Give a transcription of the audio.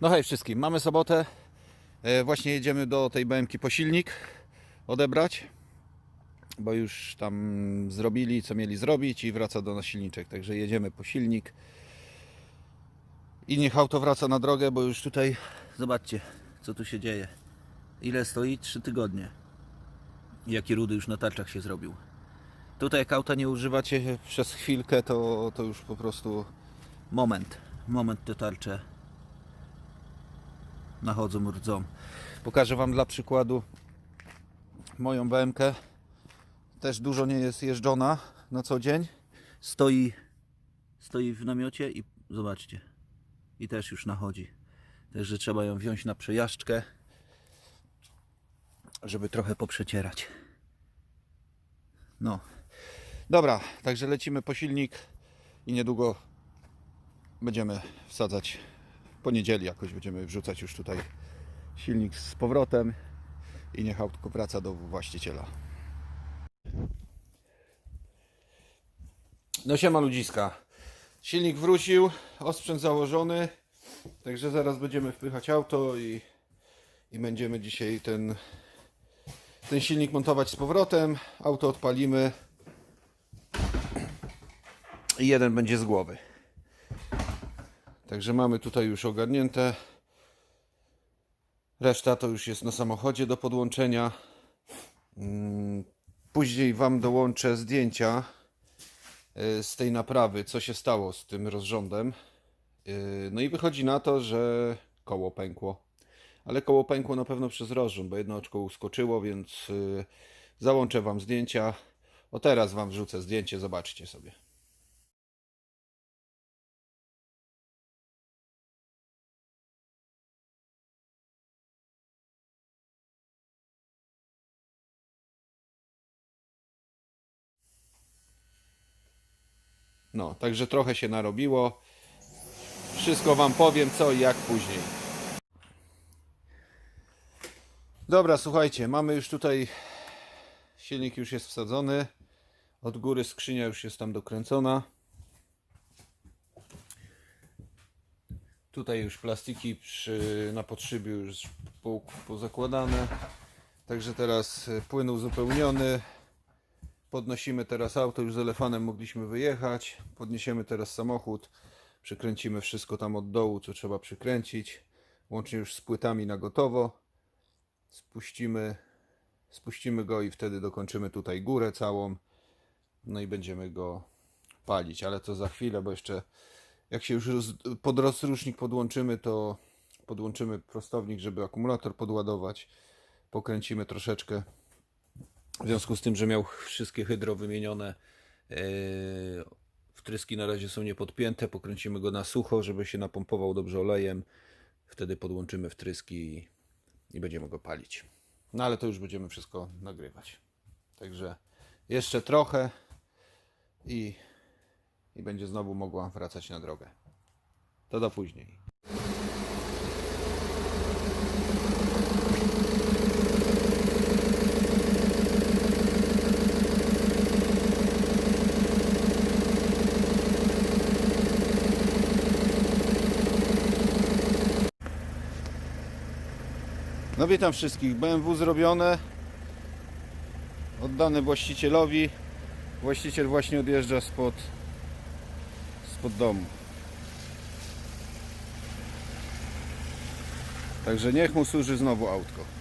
No hej wszystkim, mamy sobotę. E, Właśnie jedziemy do tej BMK po silnik odebrać, bo już tam zrobili co mieli zrobić i wraca do nas silniczek. Także jedziemy po silnik. I niech auto wraca na drogę, bo już tutaj zobaczcie co tu się dzieje. Ile stoi? 3 tygodnie. Jaki rudy już na tarczach się zrobił. Tutaj jak auta nie używacie przez chwilkę, to, to już po prostu moment. Moment te tarcze nachodzą, rdzą. Pokażę Wam dla przykładu moją BMK. Też dużo nie jest jeżdżona na co dzień. Stoi, stoi w namiocie i zobaczcie. I też już nachodzi. Także trzeba ją wziąć na przejażdżkę, żeby trochę poprzecierać. No. Dobra, także lecimy po silnik i niedługo będziemy wsadzać poniedzieli jakoś będziemy wrzucać już tutaj silnik z powrotem i niech autko wraca do właściciela. No siema ludziska. Silnik wrócił, osprzęt założony, także zaraz będziemy wpychać auto i, i będziemy dzisiaj ten, ten silnik montować z powrotem. Auto odpalimy i jeden będzie z głowy. Także mamy tutaj już ogarnięte. Reszta to już jest na samochodzie do podłączenia. Mm, Później Wam dołączę zdjęcia y, z tej naprawy, co się stało z tym rozrządem. Y, No i wychodzi na to, że koło pękło. Ale koło pękło na pewno przez rozrząd, bo jedno oczko uskoczyło, więc y, załączę Wam zdjęcia. O teraz Wam wrzucę zdjęcie, zobaczcie sobie. No, także trochę się narobiło. Wszystko Wam powiem, co i jak później. Dobra, słuchajcie, mamy już tutaj silnik już jest wsadzony. Od góry skrzynia już jest tam dokręcona. Tutaj już plastiki przy, na podszybiu już po, pozakładane. Także teraz płyn uzupełniony. Podnosimy teraz auto, już z elefanem mogliśmy wyjechać. Podniesiemy teraz samochód. Przykręcimy wszystko tam od dołu, co trzeba przykręcić. Łącznie już z płytami na gotowo. Spuścimy, spuścimy go i wtedy dokończymy tutaj górę całą. No i będziemy go palić, ale to za chwilę, bo jeszcze jak się już pod rozrusznik podłączymy, to podłączymy prostownik, żeby akumulator podładować. Pokręcimy troszeczkę w związku z tym, że miał wszystkie hydro wymienione, yy, wtryski na razie są niepodpięte, pokręcimy go na sucho, żeby się napompował dobrze olejem. Wtedy podłączymy wtryski i będziemy go palić. No ale to już będziemy wszystko nagrywać. Także jeszcze trochę i, i będzie znowu mogła wracać na drogę. To do później. No witam wszystkich. BMW zrobione. Oddane właścicielowi. Właściciel właśnie odjeżdża spod, spod domu. Także niech mu służy znowu autko.